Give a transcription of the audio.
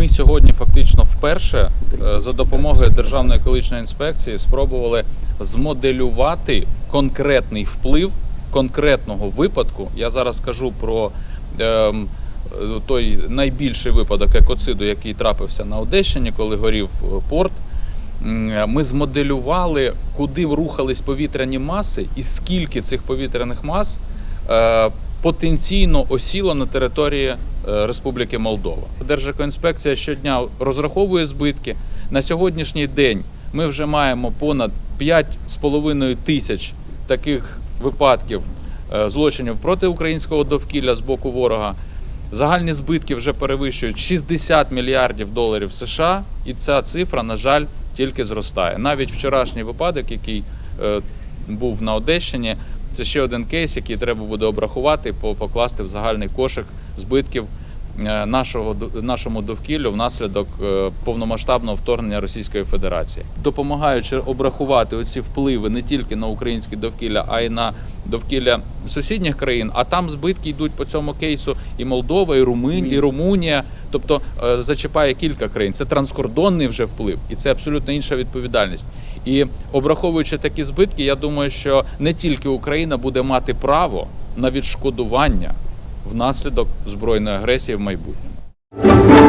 Ми сьогодні фактично вперше е, за допомогою Державної екологічної інспекції спробували змоделювати конкретний вплив конкретного випадку. Я зараз скажу про е, той найбільший випадок екоциду, який трапився на Одещині, коли горів е, порт. Ми змоделювали, куди рухались повітряні маси, і скільки цих повітряних мас е, потенційно осіло на території е, Республіки Молдова. Держекоінспекція щодня розраховує збитки. На сьогоднішній день ми вже маємо понад 5,5 тисяч таких випадків е, злочинів проти українського довкілля з боку ворога. Загальні збитки вже перевищують 60 мільярдів доларів США, і ця цифра, на жаль, тільки зростає. Навіть вчорашній випадок, який е, був на Одещині, це ще один кейс, який треба буде обрахувати, по- покласти в загальний кошик збитків е, нашого нашому довкіллю внаслідок е, повномасштабного вторгнення Російської Федерації, допомагаючи обрахувати оці впливи не тільки на українське довкілля, а й на довкілля сусідніх країн. А там збитки йдуть по цьому кейсу і Молдова, і Румунія, і Румунія. Тобто е, зачіпає кілька країн. Це транскордонний вже вплив, і це абсолютно інша відповідальність. І обраховуючи такі збитки, я думаю, що не тільки Україна буде мати право на відшкодування внаслідок збройної агресії в майбутньому.